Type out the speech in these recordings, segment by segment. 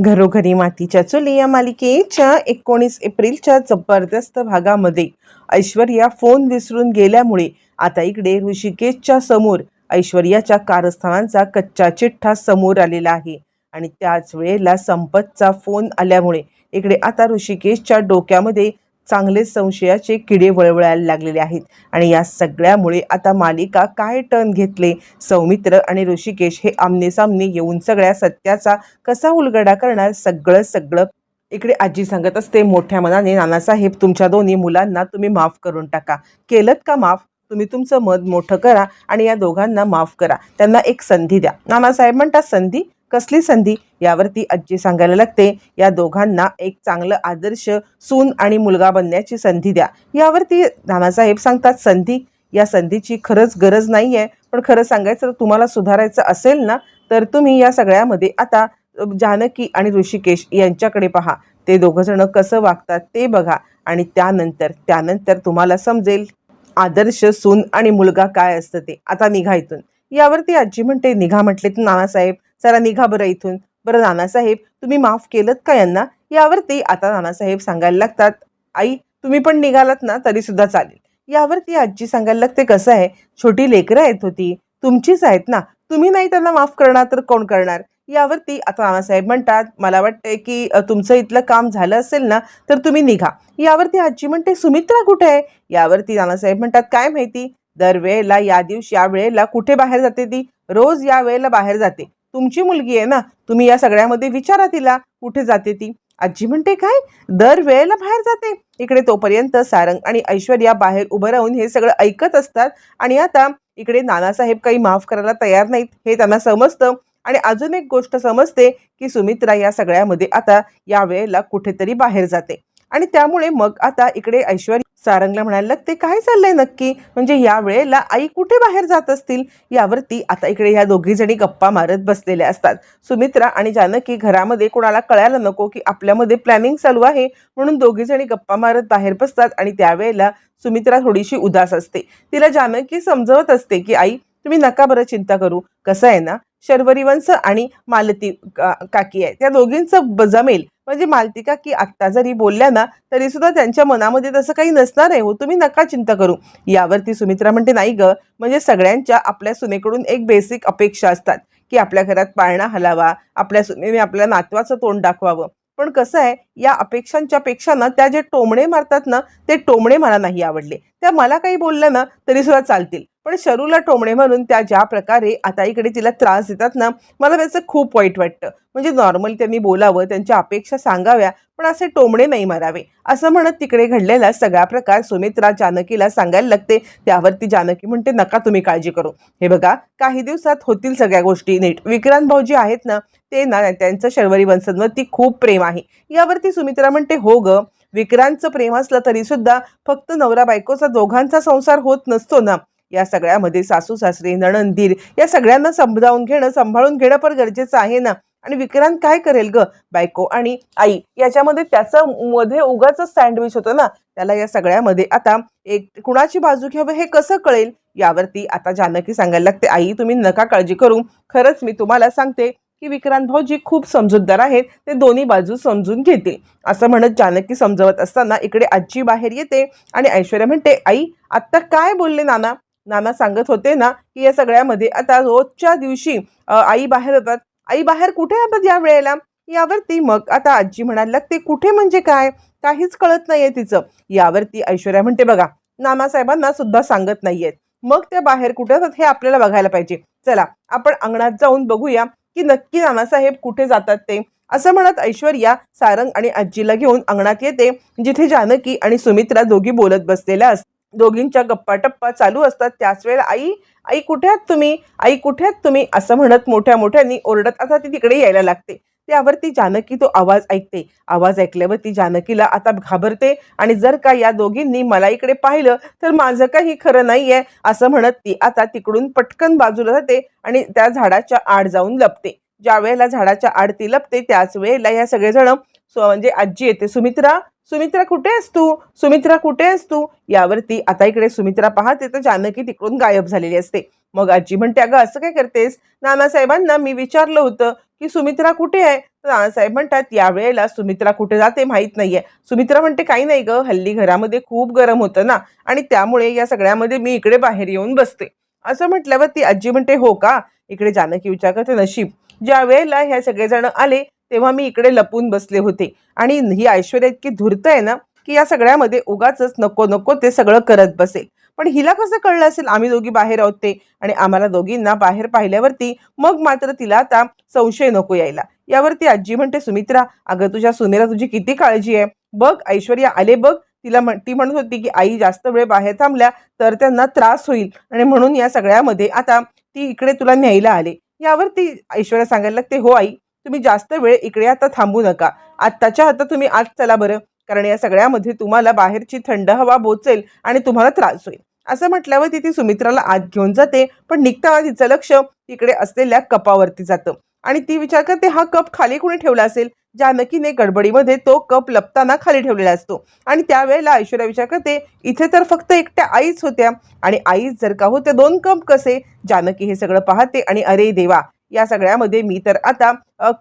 घरोघरी मातीच्या चुली या मालिकेच्या एकोणीस एप्रिलच्या जबरदस्त भागामध्ये ऐश्वर्या फोन विसरून गेल्यामुळे आता इकडे ऋषिकेशच्या समोर ऐश्वर्याच्या कारस्थानांचा कच्चा चिठ्ठा समोर आलेला आहे. आणि त्याच वेळेला संपतचा फोन आल्यामुळे इकडे आता ऋषिकेशच्या डोक्यामध्ये चांगले संशयाचे किडे वळवळायला लागलेले आहेत. आणि या सगळ्यामुळे आता मालिका काय टर्न घेतले? सौमित्र आणि ऋषिकेश हे आमनेसामने येऊन सगळ्या सत्याचा कसा उलगडा करणार? सगळं सगळं इकडे आजी सांगत असते मोठ्या मनाने नानासाहेब तुमच्या दोन्ही मुलांना तुम्ही माफ करून टाका. केलत का माफ? तुम्ही तुमचं मत मोठं करा आणि या दोघांना माफ करा. त्यांना एक संधी द्या. नानासाहेब म्हणतात संधी कसली संधी यावरती आजी सांगायला लागते. या दोघांना एक चांगलं आदर्श सून आणि मुलगा बनण्याची संधी द्या. यावरती नानासाहेब सांगतात संधी या संधीची खरंच गरज नाही आहे पण खरं सांगायचं तर तुम्हाला सुधारायचं असेल ना तर तुम्ही या सगळ्यामध्ये आता जानकी आणि ऋषिकेश यांच्याकडे पहा. ते दोघंजणं कसं वागतात ते बघा आणि त्यानंतर त्यानंतर तुम्हाला समजेल आदर्श सून आणि मुलगा काय असतं ते. आता निघा इथून. यावरती आजी म्हणते निघा म्हटले तर नानासाहेब. जरा निघा बरं इथून. बरं नानासाहेब तुम्ही माफ केलं का यांना? यावरती आता नानासाहेब सांगायला लागतात. आई तुम्ही पण निघालात ना तरी सुद्धा चालेल यावरती आजी सांगायला लागते कसं आहे? छोटी लेकरं आहेत होती. तुमचीच आहेत ना. तुम्ही नाही त्यांना माफ करणार तर कोण करणार? यावरती आता नानासाहेब म्हणतात मला वाटतंय की तुमचं इथलं काम झालं असेल ना तर तुम्ही निघा. यावरती आजी म्हणते सुमित्रा कुठे आहे? यावरती नानासाहेब म्हणतात काय माहिती? दरवेळेला या दिवशी या वेळेला कुठे बाहेर जाते ती? रोज या वेळेला बाहेर जाते. तुमची मुलगी आहे ना तुम्ही या सगळ्यामध्ये विचारा तिला कुठे जाते ती? आजी म्हणते काय? दर वेळेला बाहेर जाते. इकडे तोपर्यंत सारंग आणि ऐश्वर्या बाहेर उभं राहून हे सगळं ऐकत असतात आणि आता इकडे नानासाहेब काही माफ करायला तयार नाहीत हे त्यांना समजतं आणि अजून एक गोष्ट समजते की सुमित्रा या सगळ्यामध्ये आता या वेळेला कुठेतरी बाहेर जाते. आणि त्यामुळे मग आता इकडे ऐश्वर्या सारंगला म्हणायला लागते काय चाललंय नक्की? म्हणजे या वेळेला आई कुठे बाहेर जात असतील? यावरती आता इकडे ह्या दोघी जणी गप्पा मारत बसलेल्या असतात. सुमित्रा आणि जानकी घरामध्ये कोणाला कळायला नको की आपल्यामध्ये प्लॅनिंग चालू आहे म्हणून दोघी जणी गप्पा मारत बाहेर बसतात आणि त्यावेळेला सुमित्रा थोडीशी उदास असते. तिला जानकी समजवत असते की आई तुम्ही नका बरं चिंता करू. कसं आहे ना शर्वरीवंश आणि मालती का- काकी आहे त्या दोघींचं बजमेल. म्हणजे मालती काकी आत्ता जरी बोलल्या ना तरी सुद्धा त्यांच्या मनामध्ये तसं काही नसणार आहे हो. तुम्ही नका चिंता करू. यावरती सुमित्रा म्हणते नाही ग. म्हणजे सगळ्यांच्या आपल्या सुनेकडून एक बेसिक अपेक्षा असतात की आपल्या घरात पाळणा हलावा आपल्या सुनेने आपल्या नातवाचं तोंड दाखवावं. पण कसं आहे या अपेक्षांच्या पेक्षा ना त्या जे टोमणे मारतात ना ते टोमणे मला नाही आवडले. त्या मला काही बोलल्या ना तरी सुद्धा चालतील. पण शरूला टोमणे म्हणून त्या ज्या प्रकारे आता इकडे तिला त्रास देतात ना मला त्याचं खूप वाईट वाटतं. म्हणजे नॉर्मल त्यांनी बोलावं त्यांच्या अपेक्षा सांगाव्या पण असे टोमणे नाही मारावे. असं म्हणत तिकडे घडलेला सगळा प्रकार सुमित्रा जानकीला सांगायला लागते. त्यावरती जानकी म्हणते नका तुम्ही काळजी करू. हे बघा काही दिवसात होतील सगळ्या गोष्टी नीट. विक्रांत भाऊजी आहेत ना ते ना त्यांचं शर्वरी वंशांवरती खूप प्रेम आहे. यावरती सुमित्रा म्हणते हो ग विक्रांतचं प्रेम असलं तरी सुद्धा फक्त नवरा बायकोचा दोघांचा संसार होत नसतो ना. या सगळ्यामध्ये सासू सासरे नणंदीर या सगळ्यांना समजावून घेणं सांभाळून घेणं पण गरजेचं आहे ना? आणि विक्रांत काय करेल ग? बायको आणि आई याच्यामध्ये त्याचं मध्ये उगाच सँडविच होतं ना? त्याला या सगळ्यामध्ये आता एक कुणाची बाजू घ्यावं हे कसं कळेल? यावरती आता जानकी सांगायला लागते आई तुम्ही नका काळजी करू. खरंच मी तुम्हाला सांगते की विक्रांत भाऊजी खूप समजूतदार आहेत. ते दोन्ही बाजू समजून घेतील. असं म्हणत जानकी समजवत असताना इकडे आजी बाहेर येते आणि ऐश्वर्या म्हणते आई आत्ता काय बोलले नाना? नाना सांगत होते ना की या सगळ्यामध्ये आता रोजच्या दिवशी आई बाहेर येतात आई बाहेर कुठे येतात या वेळेला? यावरती मग आता आजी म्हणायला लागते कुठे म्हणजे काय? काहीच कळत नाहीये तिचं. यावरती ऐश्वर्या म्हणते बघा नानासाहेबांना सुद्धा सांगत नाहीयेत. मग त्या बाहेर कुठे जातात हे आपल्याला बघायला पाहिजे. चला आपण अंगणात जाऊन बघूया की नक्की नानासाहेब कुठे जातात ते. असं म्हणत ऐश्वर्या सारंग आणि आजीला घेऊन अंगणात येते जिथे जानकी आणि सुमित्रा दोघी बोलत बसलेल्या असतात. दोघींच्या गप्पा टप्पा चालू असतात. त्याच वेळेला आई आई कुठे आहात तुम्ही? आई कुठे आहात तुम्ही? असं म्हणत मोठ्या मोठ्यांनी ओरडत आता ती तिकडे यायला लागते. त्यावरती जानकी तो आवाज ऐकते. आवाज ऐकल्यावर ती जानकीला आता घाबरते आणि जर का या दोघींनी मला इकडे पाहिलं तर माझं काही खरं नाहीये असं म्हणत ती आता तिकडून पटकन बाजूला जाते आणि त्या झाडाच्या आड जाऊन लपते. ज्या वेळेला झाडाच्या आड ती लपते त्याच वेळेला या सगळेजण म्हणजे आजी येते सुमित्रा सुमित्रा कुठे आहेस तू? सुमित्रा कुठे आहेस तू? यावरती आता इकडे सुमित्रा पाहते तर जानकी तिकडून गायब झालेली असते. मग आजी म्हणते अगं असं काय करतेस? नानासाहेबांना मी विचारलं होतं की सुमित्रा कुठे आहे? तर नानासाहेब म्हणतात यावेळेला सुमित्रा कुठे जाते माहीत नाहीये. सुमित्रा म्हणते काही नाही गं हल्ली घरामध्ये खूप गरम होतं ना आणि त्यामुळे या सगळ्यामध्ये मी इकडे बाहेर येऊन बसते. असं म्हटल्यावर ती आजी म्हणते हो का? इकडे जानकी विचार करते नशीब. ज्या वेळेला ह्या सगळेजण आले तेव्हा मी इकडे लपून बसले होते. आणि ही ऐश्वर्या इतकी धूर्त आहे ना की या सगळ्यामध्ये उगाच नको नको ते सगळं करत बसेल. पण हिला कसं कळलं असेल? आम्ही दोघी बाहेर आहोत ते. आणि आम्हाला दोघींना बाहेर पाहिल्यावरती मग मात्र तिला आता संशय नको यायला. यावरती आजी म्हणते सुमित्रा अगं तुझ्या सुनेला तुझी किती काळजी आहे? बघ ऐश्वर्या आले बघ. तिला म्हण ती म्हणत होती की आई जास्त वेळ बाहेर थांबल्या तर त्यांना त्रास होईल. आणि म्हणून या सगळ्यामध्ये आता ती इकडे तुला न्यायला आले. यावरती ऐश्वर्या सांगायला लागते हो आई तुम्ही जास्त वेळ इकडे आता थांबू नका. आत्ताच्या आता तुम्ही आत चला बरं. कारण या सगळ्यामध्ये तुम्हाला बाहेरची थंड हवा बोचेल आणि तुम्हाला त्रास होईल. असं म्हटल्यावर ती ती सुमित्राला आत घेऊन जाते. पण निघताना तिचं लक्ष तिकडे असलेल्या कपावरती जातं. आणि ती विचार करते हा कप खाली कोणी ठेवला असेल? जानकीने गडबडीमध्ये तो कप लपताना खाली ठेवलेला असतो. आणि त्यावेळेला ऐश्वर्या विचार करते इथे तर फक्त एकट्या आईच होत्या. आणि आईच जर का होत्या दोन कप कसे? जानकी हे सगळं पाहते आणि अरे देवा या सगळ्यामध्ये मी तर आता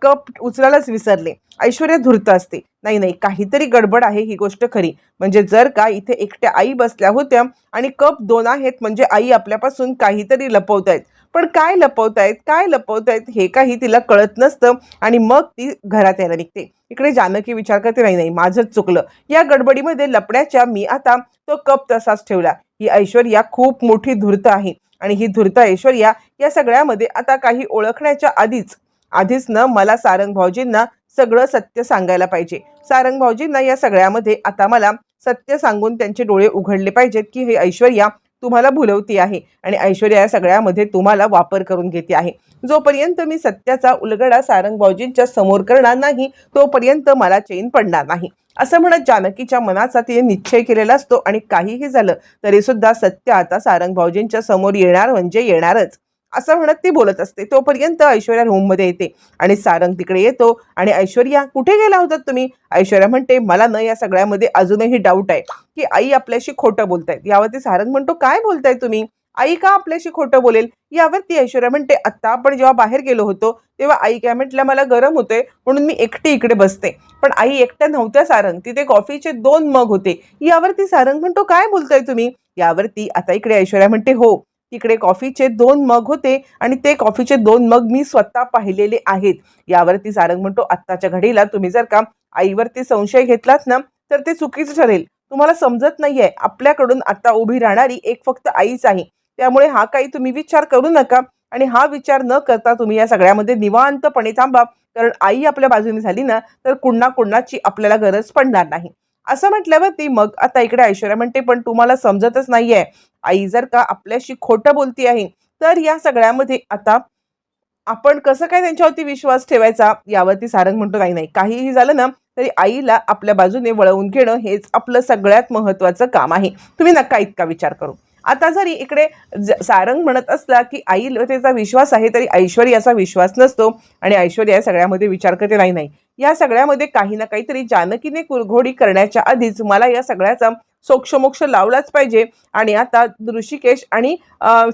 कप उचलायलाच विसरले. ऐश्वर्या धूर्त असते. नाही नाही काहीतरी गडबड आहे ही गोष्ट खरी. म्हणजे जर का इथे एकट्या आई बसल्या होत्या आणि कप दोन आहेत म्हणजे आई आपल्यापासून काहीतरी लपवतायत. पण काय लपवतायत? काय लपवतायत? हे काही तिला कळत नसतं आणि मग ती घरात यायला निघते. इकडे जानकी विचार करते नाही नाही माझंच चुकलं. या गडबडीमध्ये लपण्याच्या मी आता तो कप तसाच ठेवला. ही ऐश्वर्या खूप मोठी धूर्त आहे. आणि ही धूर्त ऐश्वर्या या सगळ्यामध्ये आता काही ओळखण्याच्या आधीच आधीच न मला सारंग भाऊजींना सगळं सत्य सांगायला पाहिजे. सारंग भाऊजींना या सगळ्यामध्ये आता मला सत्य सांगून त्यांचे डोळे उघडले पाहिजेत की हे ऐश्वर्या तुम्हाला भुलवती आहे. आणि ऐश्वर्या या सगळ्यामध्ये तुम्हाला वापर करून घेते आहे. जोपर्यंत मी सत्याचा उलगडा सारंग भाऊजींच्या समोर करणार नाही तोपर्यंत मला चैन पडणार नाही. असं म्हणत जानकीच्या मनाचा तिने निश्चय केलेला असतो आणि काहीही झालं तरीसुद्धा सत्य आता सारंग भाऊजींच्या समोर येणार म्हणजे येणारच. असं म्हणत ती बोलत असते. तोपर्यंत ऐश्वर्या रूममध्ये येते आणि सारंग तिकडे येतो आणि ऐश्वर्या कुठे गेला होतात तुम्ही? ऐश्वर्या म्हणते मला न या सगळ्यामध्ये अजूनही डाऊट आहे की आई आपल्याशी खोटं बोलतायत. यावरती सारंग म्हणतो काय बोलताय तुम्ही? आई का आपल्याशी खोटं बोलेल? यावरती ऐश्वर्या म्हणते आत्ता आपण जेव्हा बाहेर गेलो होतो तेव्हा आई काय म्हटलं मला गरम होते म्हणून मी एकटी इकडे बसते. पण आई एकट्या नव्हत्या सारंग तिथे कॉफीचे दोन मग होते. यावरती सारंग म्हणतो काय बोलताय तुम्ही? यावरती आता इकडे ऐश्वर्या म्हणते हो तिकडे कॉफीचे दोन मग होते आणि ते कॉफीचे दोन मग मी स्वतः पाहिलेले आहेत. यावरती सारंग म्हणतो आत्ताच्या घडीला तुम्ही जर का आईवरती संशय घेतलात ना तर ते चुकीचं ठरेल. तुम्हाला समजत नाहीये. आपल्याकडून आता उभी राहणारी एक फक्त आईच आहे. त्यामुळे हा काही तुम्ही विचार करू नका आणि हा विचार न करता तुम्ही या सगळ्यामध्ये निवांतपणे थांबा. कारण आई आपल्या बाजूने झाली ना तर कुणा कुणाची आपल्याला गरज पडणार नाही. असं म्हटल्यावर ती मग आता इकडे ऐश्वर्या म्हणते पण तुम्हाला समजतच नाहीये. आई जर का आपल्याशी खोटं बोलती आहे तर या सगळ्यामध्ये आता आपण कसं काय त्यांच्यावरती विश्वास ठेवायचा? यावरती सारंग म्हणतो काही नाही. काहीही झालं ना तरी आईला आपल्या बाजूने वळवून घेणं हेच आपलं सगळ्यात महत्त्वाचं काम आहे. तुम्ही नका इतका विचार करू. आता जरी इकडे ज- सारंग म्हणत असला की आईला त्याचा विश्वास आहे तरी ऐश्वर्याचा विश्वास नसतो आणि ऐश्वर्या सगळ्यामध्ये विचार करते नाही नाही. या सगळ्यामध्ये काही ना काहीतरी जानकीने कुरघोडी करण्याच्या आधीच मला या सगळ्याचा सोक्षमोक्ष लावलाच पाहिजे. आणि आता ऋषिकेश आणि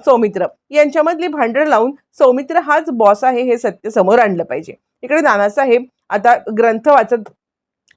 सौमित्र यांच्यामधली भांडण लावून सौमित्र हाच बॉस आहे हे सत्य समोर आणलं पाहिजे. इकडे नानासाहेब आता ग्रंथ वाचत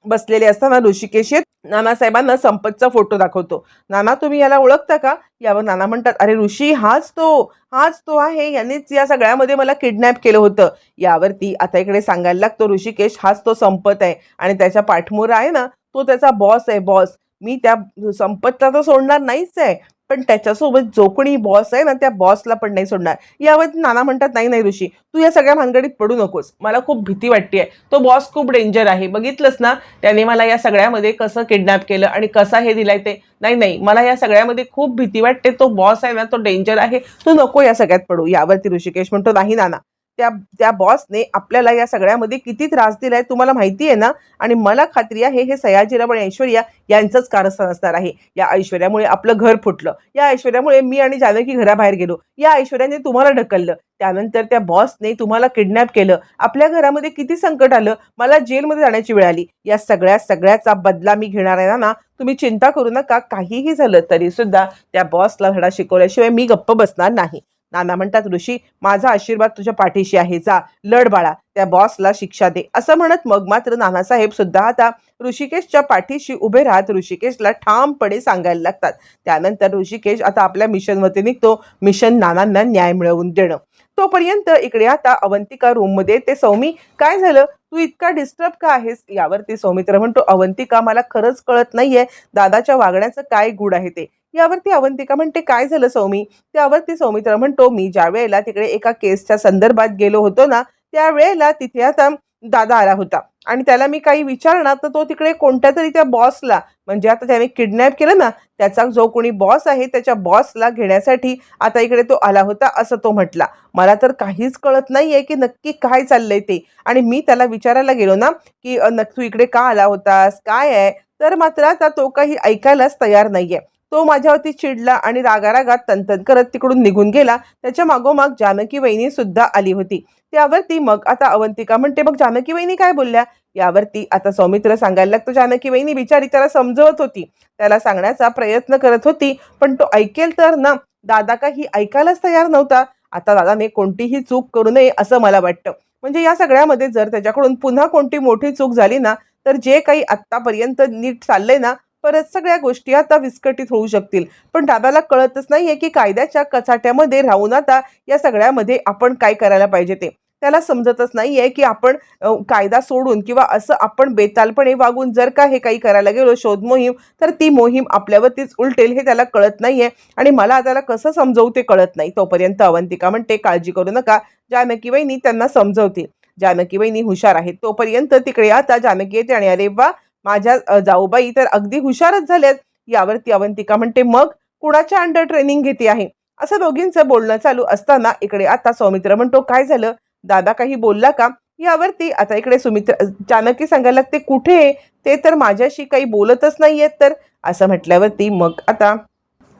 बसलेले असताना ऋषिकेश येत नानासाहेबांना संपतचा फोटो दाखवतो. नाना तुम्ही याला ओळखता का? यावर नाना म्हणतात अरे ऋषी हाच तो हाच तो आहे. यांनीच या सगळ्यामध्ये मला किडनॅप केलं होतं. यावरती आता इकडे सांगायला लागतो ऋषिकेश हाच तो संपत आहे. आणि त्याच्या पाठमोरा आहे ना तो त्याचा बॉस आहे बॉस मी त्या संपतला तर सोडणार नाहीच आहे. पण त्याच्यासोबत जो कोणी बॉस आहे ना त्या बॉसला पण नाही सोडणार. यावर नाना म्हणतात नाही नाही ऋषी तू या सगळ्या भानगडीत पडू नकोस. मला खूप भीती वाटते तो बॉस खूप डेंजर आहे. बघितलंस ना त्याने मला या सगळ्यामध्ये कसं किडनॅप केलं आणि कसा हे दिलाय ते. नाही नाही मला या सगळ्यामध्ये खूप भीती वाटते. तो बॉस आहे ना तो डेंजर आहे. तू नको या सगळ्यात पडू. यावरती ऋषिकेश म्हणतो नाही नाना त्या त्या बॉसने आपल्याला या सगळ्यामध्ये किती त्रास दिलाय तुम्हाला माहिती आहे ना? आणि मला खात्री आहे हे सयाजीराव आणि ऐश्वर्या यांचंच कारस्थान असणार आहे. या ऐश्वर्यामुळे आपलं घर फुटलं. या ऐश्वर्यामुळे मी आणि जानकी घराबाहेर गेलो. या ऐश्वर्याने तुम्हाला ढकललं. त्यानंतर त्या बॉसने तुम्हाला किडनॅप केलं. आपल्या घरामध्ये किती संकट आलं? मला जेलमध्ये जाण्याची वेळ आली. या सगळ्या सगळ्याचा बदला मी घेणार आहे ना तुम्ही चिंता करू नका. काहीही झालं तरी सुद्धा त्या बॉसला धडा शिकवल्याशिवाय मी गप्प बसणार नाही. नाना म्हणतात ऋषी माझा आशीर्वाद तुझ्या पाठीशी आहे. जा लढ बाळा त्या बॉसला शिक्षा दे. असं म्हणत मग मात्र नानासाहेब सुद्धा आता ऋषिकेशच्या पाठीशी उभे राहत ऋषिकेशला ठामपणे सांगायला लागतात. त्यानंतर ऋषिकेश आता आपल्या मिशनवरती निघतो. मिशन नानांना न्याय मिळवून देणं. तोपर्यंत इकडे आता अवंतिका रूममध्ये ते सौमी काय झालं? तू इतका डिस्टर्ब का आहेस? यावरती सौमित्र म्हणतो अवंतिका मला खरंच कळत नाहीये. दादाच्या वागण्याचं काय गुड आहे ते? यावरती अवंतिका म्हणते काय झालं सौमी? त्यावरती सौमित्र म्हणतो मी ज्या वेळेला तिकडे एका केसच्या संदर्भात गेलो होतो ना त्यावेळेला तिथे आता दादा आला होता. आणि त्याला मी काही विचारणार तर तो तिकडे कोणत्या तरी त्या बॉसला म्हणजे आता त्याने किडनॅप केलं ना त्याचा जो कोणी बॉस आहे त्याच्या बॉसला घेण्यासाठी आता इकडे तो आला होता असं तो म्हटला. मला तर काहीच कळत नाही आहे की नक्की काय चाललंय ते. आणि मी त्याला विचारायला गेलो ना की नक्की तू इकडे का आला होतास? काय आहे? तर मात्र आता तो काही ऐकायलाच तयार नाही आहे तो माझ्यावरती चिडला आणि रागारागात तंतन करत तिकडून निघून गेला. त्याच्या मागोमाग जानकी वहिनी सुद्धा आली होती. त्यावरती मग आता अवंतिका म्हणते मग जानकी वहिनी काय बोलल्या? यावरती आता सौमित्र सांगायला लागतो. जानकी वहिनी बिचारी त्याला समजवत होती. त्याला सांगण्याचा प्रयत्न करत होती पण तो ऐकेल तर ना दादा काही ऐकायलाच तयार नव्हता. आता दादाने कोणतीही चूक करू नये असं मला वाटतं. म्हणजे या सगळ्यामध्ये जर त्याच्याकडून पुन्हा कोणती मोठी चूक झाली ना तर जे काही आत्तापर्यंत नीट चाललंय ना परत सगळ्या गोष्टी आता विस्कटीत होऊ शकतील. पण दादाला कळतच नाहीये की कायद्याच्या कचाट्यामध्ये राहून आता या सगळ्यामध्ये आपण काय करायला पाहिजे ते. त्याला समजतच नाहीये की आपण कायदा सोडून किंवा असं आपण बेतालपणे वागून जर का हे काही करायला गेलो शोध मोहीम तर ती मोहीम आपल्यावरतीच उलटेल हे त्याला कळत नाहीये. आणि मला त्याला कसं समजवू ते कळत नाही. तोपर्यंत अवंतिका म्हणते काळजी करू नका. जानकी वहिनी त्यांना समजवतील. जानकी वहिनी हुशार आहेत. तोपर्यंत तिकडे आता जानकी येते आणि अरे वा! माझ्या जाऊबाई तर अगदी हुशारच झाल्यात. यावरती अवंतिका म्हणते मग कुणाच्या अंडर ट्रेनिंग घेते आहे? असं दोघींचं बोलणं चालू असताना इकडे आता सौमित्र म्हणतो काय झालं? दादा काही बोलला का? यावरती आता इकडे सुमित्र जानकी सांगायला लागते कुठे आहे? ते तर माझ्याशी काही बोलतच नाही आहेत तर. असं म्हटल्यावरती मग आता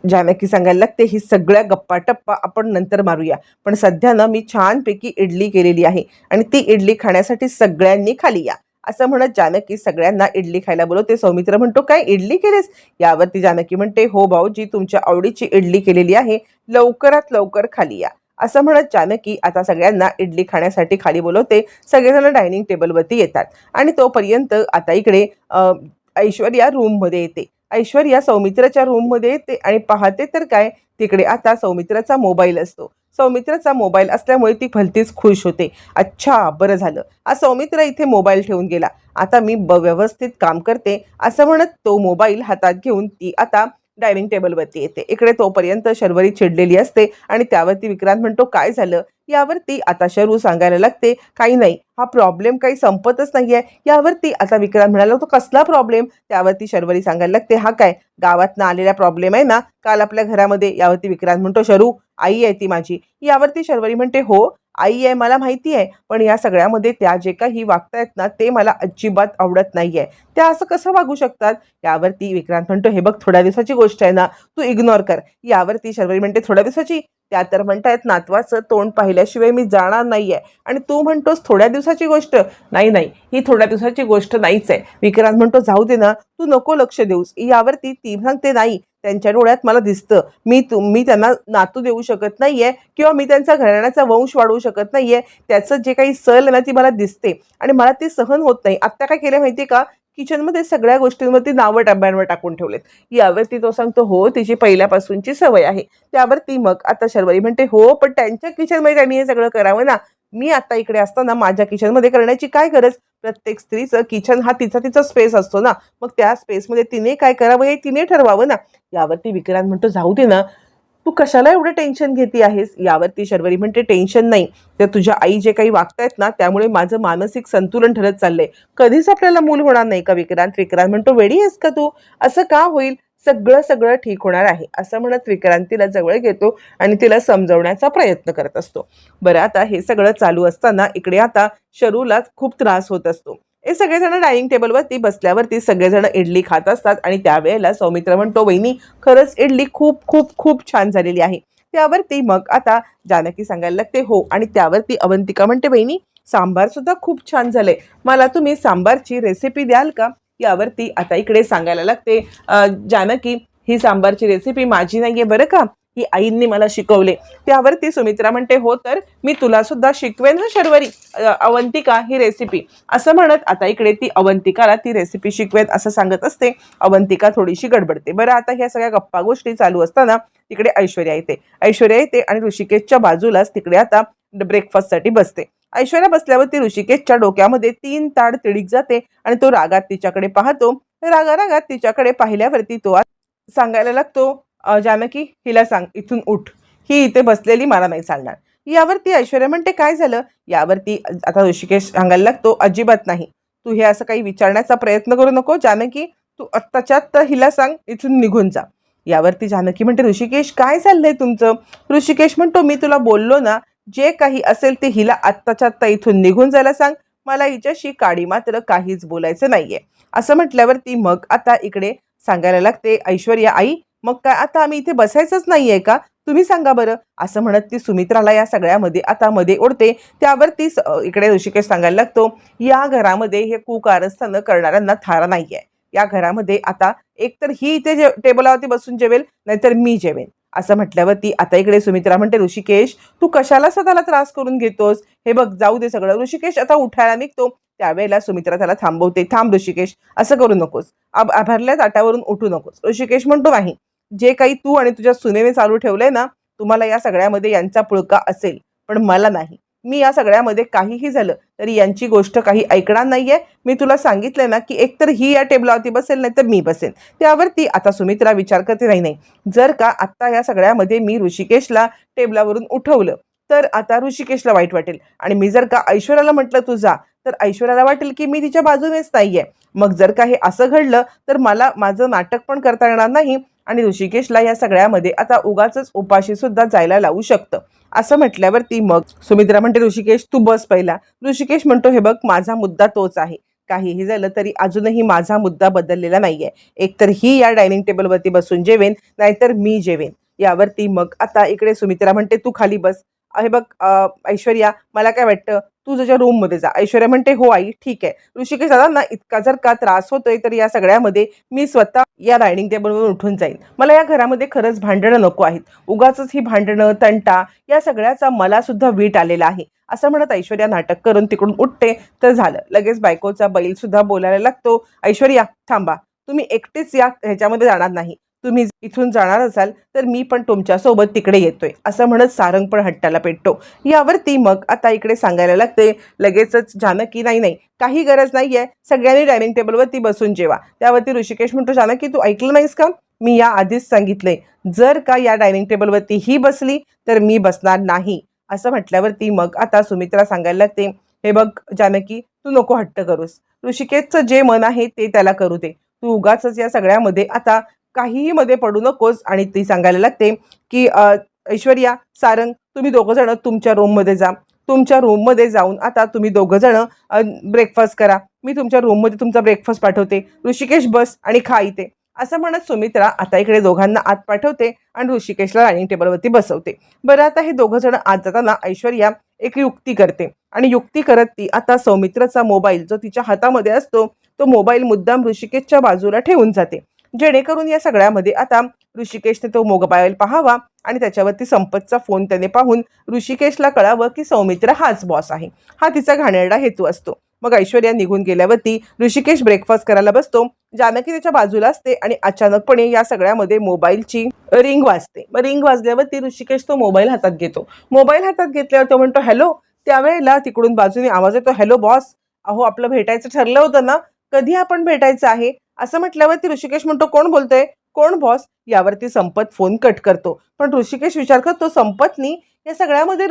जानकी सांगायला लागते ही सगळ्या गप्पा टप्पा आपण नंतर मारूया. पण सध्या ना मी छानपैकी इडली केलेली आहे आणि ती इडली खाण्यासाठी सगळ्यांनी खाली या. असं म्हणत जानकी सगळ्यांना इडली खायला बोलवते सौमित्र म्हणतो काय इडली केलीस? यावरती जानकी म्हणते हो भाऊजी तुमच्या आवडीची इडली केलेली आहे. लवकरात लवकर खाली या. असं म्हणत जानकी आता सगळ्यांना इडली खाण्यासाठी खाली बोलवते. सगळेजण डायनिंग टेबलवरती येतात. आणि तोपर्यंत आता इकडे ऐश्वर्या रूममध्ये येते. ऐश्वर्या सौमित्राच्या रूममध्ये येते आणि पाहते तर काय? तिकडे आता सौमित्राचा मोबाईल असतो. सौमित्राचा मोबाईल असल्यामुळे ती भलतीच खुश होते. अच्छा बरं झालं. आज सौमित्र इथे मोबाईल ठेवून गेला. आता मी ब व्यवस्थित काम करते. असं म्हणत तो मोबाईल हातात घेऊन ती आता डायनिंग टेबलवरती येते. इकडे तोपर्यंत शर्वरी चिडलेली असते आणि त्यावरती विक्रांत म्हणतो काय झालं? यावरती आता शरू सांगायला लागते काही नाही. हा प्रॉब्लेम काही संपतच नाही आहे यावरती आता विक्रांत म्हणाला तो कसला प्रॉब्लेम त्यावरती शर्वरी सांगायला लागते हा काय? गावातनं आलेला प्रॉब्लेम आहे ना काल आपल्या घरामध्ये यावरती विक्रांत म्हणतो शरू आई आहे ती माझी. यावरती शर्वरी म्हणते हो आई आहे मला माहिती आहे पण या सगळ्यामध्ये त्या जे काही वागतायत ना ते मला अजिबात आवडत नाही आहे त्या असं कसं वागू शकतात? यावरती विक्रांत म्हणतो हे बघ थोड्या दिवसाची गोष्ट आहे ना तू इग्नोर कर. यावरती शर्वरी म्हणते थोड्या दिवसाची? त्या तर म्हणतायत नातवाचं तोंड पाहिल्याशिवाय मी जाणार नाही आहे आणि तू म्हणतोस थोड्या दिवसाची गोष्ट. नाही नाही ही थोड्या दिवसाची गोष्ट नाहीच आहे. विक्रांत म्हणतो जाऊ दे ना तू नको लक्ष देऊस. यावरती ती सांगते नाही त्यांच्या डोळ्यात मला दिसतं. मी तु मी त्यांना नातू देऊ शकत नाहीये किंवा मी त्यांचा घराण्याचा वंश वाढवू शकत नाहीये. त्याचं जे काही सल आहे ना ती मला दिसते. आणि मला ती सहन होत नाही. आत्ता काय केलं माहिती का? किचनमध्ये सगळ्या गोष्टींवरती नावं डब्यांवर टाकून ठेवलेत. यावरती तो सांगतो हो तिची पहिल्यापासूनची सवय आहे. त्यावरती मग आता शर्वरी म्हणते हो पण त्यांच्या किचनमध्ये त्यांनी हे सगळं करावं ना. मी आता इकडे असताना माझ्या किचनमध्ये करण्याची काय गरज? प्रत्येक स्त्रीचं किचन हा तिचा तिचा स्पेस असतो ना. मग त्या स्पेसमध्ये तिने काय करावं हे तिने ठरवावं ना. यावरती विक्रांत म्हणतो जाऊ दे ना. तू कशाला एवढं टेन्शन घेते आहेस? यावरती शर्वरी म्हणते टेन्शन नाही. तर तुझ्या आई जे काही वागतायत ना त्यामुळे माझं मानसिक संतुलन ठरत चाललंय. कधीच आपल्याला मूल होणार नाही का विक्रांत? विक्रांत म्हणतो वेडी आहेस का तू? असं का होईल? सगळं सगळं ठीक होणार आहे. असं म्हणत विक्रांत तिला जवळ घेतो आणि तिला समजवण्याचा प्रयत्न करत असतो. बरं आता हे सगळं चालू असताना इकडे आता शरूला खूप त्रास होत असतो. हे सगळेजण डायनिंग टेबलवरती बसल्यावरती सगळेजण इडली खात असतात आणि त्यावेळेला सौमित्र म्हणतो वहिनी खरंच इडली खूप खूप खूप छान झालेली आहे. त्यावरती मग आता जानकी सांगायला लागते हो. आणि त्यावरती अवंतिका म्हणते वहिनी सांबार सुद्धा खूप छान झाले मला तुम्ही सांबारची रेसिपी द्याल का? यावरती आता इकडे सांगायला लागते जानकी ही सांबारची रेसिपी माझी नाही आहे बरं का? की आईंनी मला शिकवले. त्यावरती सुमित्रा म्हणते हो तर मी तुला सुद्धा शिकवेन ना शर्वरी. अवंतिका ही रेसिपी असं म्हणत आता इकडे ती अवंतिकाला ती रेसिपी शिकवेन असं सांगत असते. अवंतिका थोडीशी गडबडते. बरं आता ह्या सगळ्या गप्पा गोष्टी चालू असताना तिकडे ऐश्वर्या येते. ऐश्वर्या येते आणि ऋषिकेशच्या बाजूलाच तिकडे आता ब्रेकफास्टसाठी बसते. ऐश्वर्या बसल्यावर ती ऋषिकेशच्या डोक्यामध्ये तीन ताड तिडीक जाते आणि तो रागात तिच्याकडे पाहतो. रागा रागात तिच्याकडे पाहिल्यावरती तो सांगायला लागतो जानकी हिला सांग इथून उठ. ही इथे बसलेली मला नाही चालणार. यावरती ऐश्वर्या म्हणते काय झालं? यावरती आता ऋषिकेश सांगायला लागतो अजिबात नाही. तू हे असं काही विचारण्याचा प्रयत्न करू नको जानकी. तू आत्ताच्या आत्ता हिला सांग इथून निघून जा. यावरती जानकी म्हणते ऋषिकेश काय चाललंय तुमचं? ऋषिकेश म्हणतो मी तुला बोललो ना जे काही असेल ते हिला आत्ताच्या आत्ता इथून निघून जायला सांग. मला हिच्याशी काडी मात्र काहीच बोलायचं नाहीये. असं म्हटल्यावरती मग आता इकडे सांगायला लागते ऐश्वर्या आई मग काय आता आम्ही इथे बसायचंच नाही आहे का? तुम्ही सांगा बरं. असं म्हणत ती सुमित्राला या सगळ्यामध्ये आता मध्ये ओढते. त्यावरती स- इकडे ऋषिकेश सांगायला लागतो या घरामध्ये हे कुकारस्थानं करणाऱ्यांना थारा नाही आहे या घरामध्ये आता एकतर ही इथे जे टेबलावरती बसून जेवेल नाहीतर मी जेवेन. असं म्हटल्यावरती आता इकडे सुमित्रा म्हणते ऋषिकेश तू कशाला स्वतःला त्रास करून घेतोस? हे बघ जाऊ दे सगळं. ऋषिकेश आता उठायला निघतो. त्यावेळेला सुमित्रा त्याला थांबवते थांब ऋषिकेश असं करू नकोस. आभ- आभारल्या ताटावरून उठू नकोस. ऋषिकेश म्हणतो नाही. जे काही तू आणि तुझ्या सुनेने चालू ठेवलंय ना तुम्हाला या सगळ्यामध्ये यांचा पुळका असेल. पण मला नाही. मी या सगळ्यामध्ये काहीही झालं तरी यांची गोष्ट काही ऐकणार नाहीये. मी तुला सांगितलंय ना की एकतर ही या टेबलावरती बसेल नाही तर मी बसेन त्यावरती आता सुमित्रा विचार करते नाही नाही. जर का आत्ता या सगळ्यामध्ये मी ऋषिकेशला टेबलावरून उठवलं तर आता ऋषिकेशला वाईट वाटेल. आणि मी जर का ऐश्वर्याला म्हटलं तू जा तर ऐश्वर्याला वाटेल की मी तिच्या बाजूनेच नाहीये. मग जर का हे असं घडलं तर मला माझं नाटक पण करता येणार नाही. आणि ऋषिकेशला या सगळ्यामध्ये आता उगाच उपाशी सुद्धा जायला लावू शकतं. असं म्हटल्यावरती मग सुमित्रा म्हणते ऋषिकेश तू बस पहिला. ऋषिकेश म्हणतो हे बघ माझा मुद्दा तोच आहे. काहीही झालं तरी अजूनही माझा मुद्दा बदललेला नाहीये. एकतर ही या डायनिंग टेबलवरती बसून जेवेन नाहीतर मी जेवेन. यावरती मग आता इकडे सुमित्रा म्हणते तू खाली बस. हे बघ ऐश्वर्या मला काय वाटतं तू तुझ्या रूममध्ये जा. ऐश्वर्या म्हणते हो आई ठीक आहे. ऋषिकेश दादांना इतका जर का त्रास होतोय तर या सगळ्यामध्ये मी स्वतः या डायनिंग टेबलवर उठून जाईन. मला या घरामध्ये खरंच भांडणं नको आहेत. उगाच ही भांडणं तंटा या सगळ्याचा मला सुद्धा वीट आलेला आहे. असं म्हणत ऐश्वर्या नाटक करून तिकडून उठते तर झालं. लगेच बायकोचा बैल सुद्धा बोलायला लागतो. ऐश्वर्या थांबा. तुम्ही एकटेच या ह्याच्यामध्ये जाणार नाही. तुम्ही इथून जाणार असाल तर मी पण तुमच्यासोबत तिकडे येतोय असं म्हणत सारंग पण हट्टाला पेटतो. यावरती मग आता इकडे सांगायला लागते लगेचच जानकी नाही नाही काही गरज नाही आहे सगळ्यांनी डायनिंग टेबलवरती बसून जेवा. त्यावरती ऋषिकेश म्हणतो जानकी तू ऐकलं नाहीस का? मी या आधीच सांगितलंय जर का या डायनिंग टेबलवरती ही बसली तर मी बसणार नाही. असं म्हटल्यावरती मग आता सुमित्रा सांगायला लागते हे बघ जानकी तू नको हट्ट करूस. ऋषिकेशचं जे मन आहे ते त्याला करू दे. तू उगाच या सगळ्यामध्ये आता काहीही मध्ये पडू नकोस. आणि ती सांगायला लागते की ऐश्वर्या सारंग तुम्ही दोघं जण तुमच्या रूममध्ये जा. तुमच्या रूममध्ये जाऊन आता तुम्ही दोघं जण ब्रेकफास्ट करा. मी तुमच्या रूममध्ये तुमचा ब्रेकफास्ट पाठवते. ऋषिकेश बस आणि खा इथे. असं म्हणत सुमित्रा आता इकडे दोघांना आत पाठवते आणि ऋषिकेशला डायनिंग टेबलवरती बसवते. बरं आता हे दोघं जण आत जाताना ऐश्वर्या एक युक्ती करते. आणि युक्ती करत ती आता सौमित्राचा मोबाईल जो तिच्या हातामध्ये असतो तो मोबाईल मुद्दाम ऋषिकेशच्या बाजूला ठेवून जाते. जेणेकरून या सगळ्यामध्ये आता ऋषिकेशने तो मोगबायल पाहावा आणि त्याच्यावरती संपतचा फोन त्याने पाहून ऋषिकेशला कळावं की सौमित्र हाच बॉस आहे. हा तिचा घाणेरडा हेतू असतो. मग ऐश्वर्या निघून गेल्यावरती ऋषिकेश ब्रेकफास्ट करायला बसतो. जानकी त्याच्या बाजूला असते आणि अचानकपणे या सगळ्यामध्ये मोबाईलची रिंग वाजते. मग रिंग वाजल्यावरती ऋषिकेश तो मोबाईल हातात घेतो. मोबाईल हातात घेतल्यावर तो म्हणतो हॅलो त्यावेळेला तिकडून बाजूने आवाज येतो हॅलो बॉस अहो आपलं भेटायचं ठरलं होतं ना? कधी आपण भेटायचं आहे? असं म्हटल्यावरती ऋषिकेश म्हणतो कोण बोलतोय? कोण बॉस यावरती संपत फोन कट करतो. पण ऋषिकेश विचार करतो संपतनी या सगळ्यामध्ये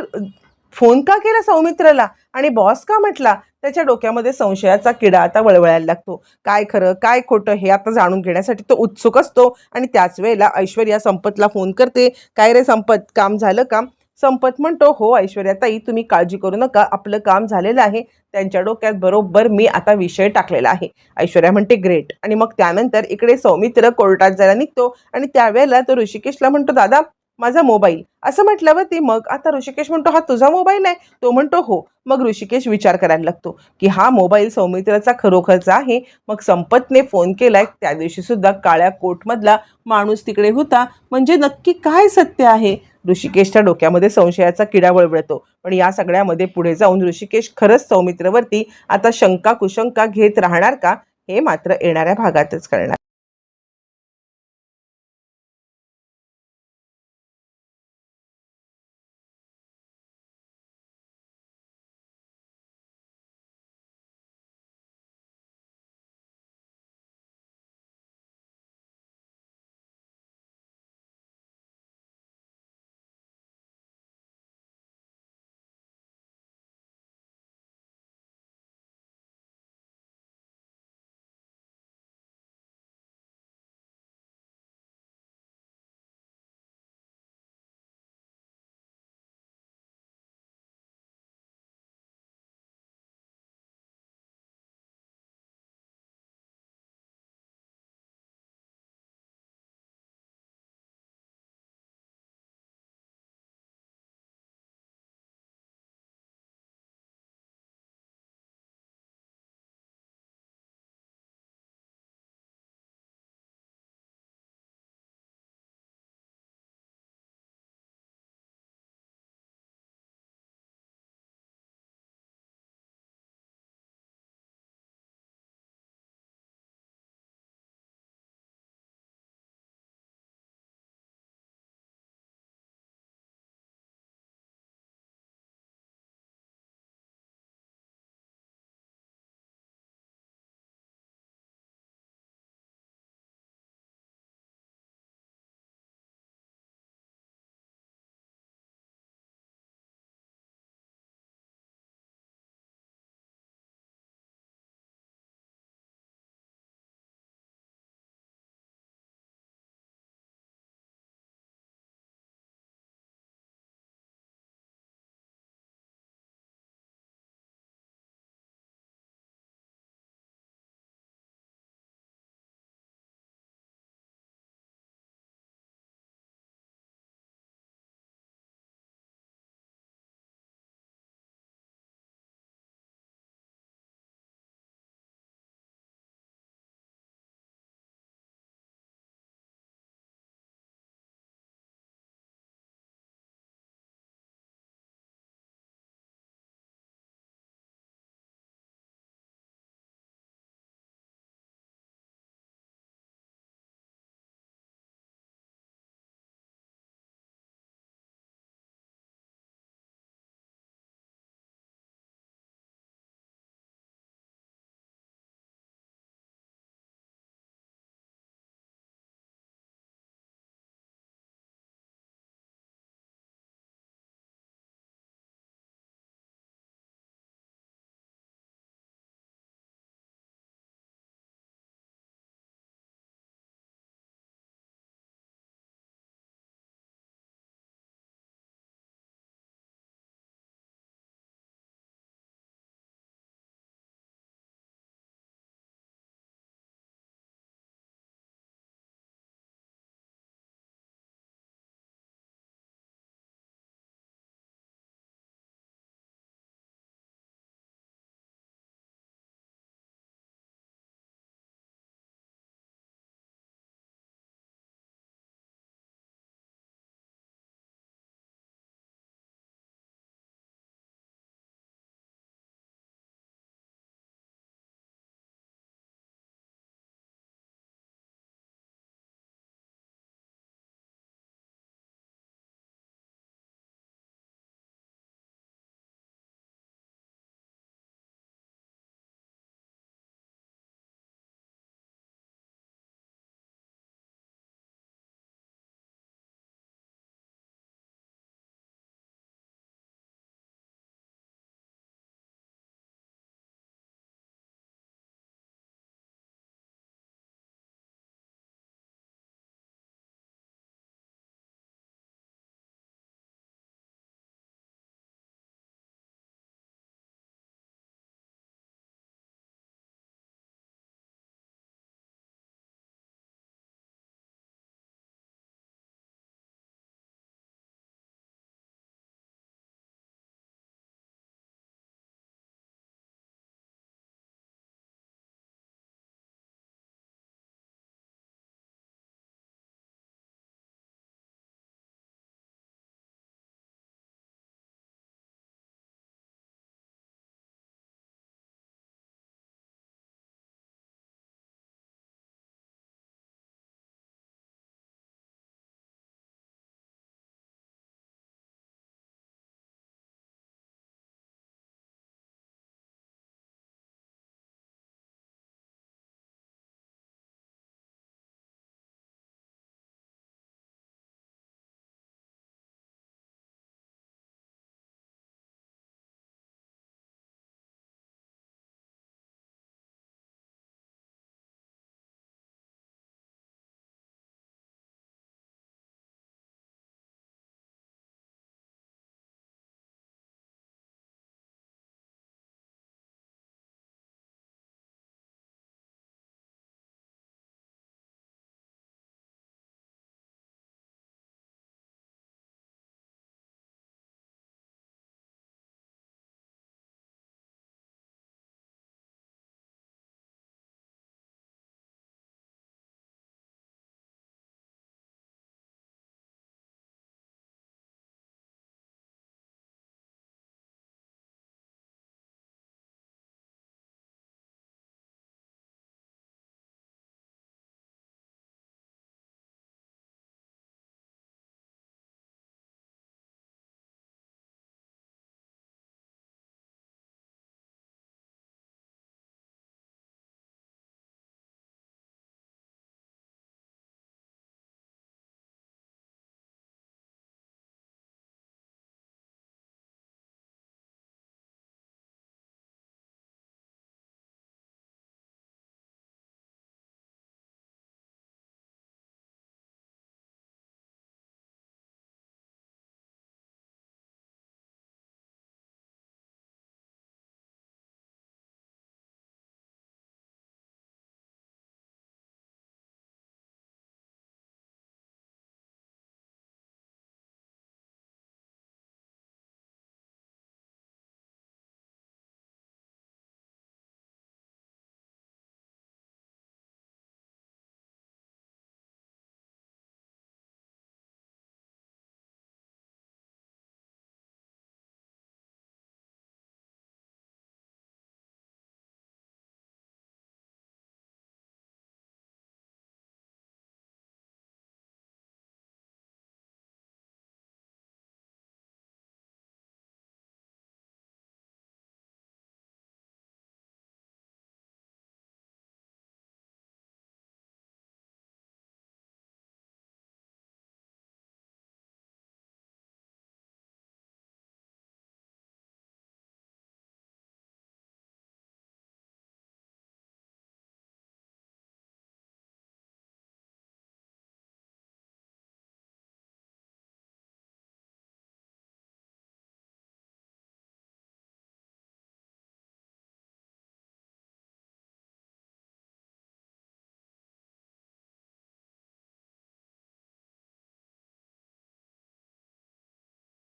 फोन का केला सौमित्रला? आणि बॉस का म्हटला? त्याच्या डोक्यामध्ये संशयाचा किडा आता वळवळायला लागतो. काय खरं? काय खोटं? हे आता जाणून घेण्यासाठी तो उत्सुक असतो आणि त्याच वेळेला ऐश्वर्या संपतला फोन करते. काय रे संपत? काम झालं का? संपत म्हणतो हो ऐश्वर्याताई तुम्ही काळजी करू नका. आपलं काम झालेलं आहे. त्यांच्या डोक्यात बरोबर मी आता विषय टाकलेला आहे. ऐश्वर्या म्हणते ग्रेट. आणि मग त्यानंतर इकडे सौमित्र कोर्टात जायला निघतो आणि त्यावेळेला तो ऋषिकेशला म्हणतो दादा माझा मोबाईल. असं म्हटल्यावरती मग आता ऋषिकेश म्हणतो हा तुझा मोबाईल आहे. तो म्हणतो हो. मग ऋषिकेश विचार करायला लागतो की हा मोबाईल सौमित्राचा खरोखरचा आहे. मग संपतने फोन केलाय. त्या दिवशी सुद्धा काळ्या कोटमधला माणूस तिकडे होता. म्हणजे नक्की काय सत्य आहे? ऋषिकेशच्या डोक्यामध्ये संशयाचा किडा वळवळतो. पण या सगळ्यामध्ये पुढे जाऊन ऋषिकेश खरंच सौमित्रवरती आता शंका कुशंका घेत राहणार का? हे मात्र येणाऱ्या भागातच कळणार.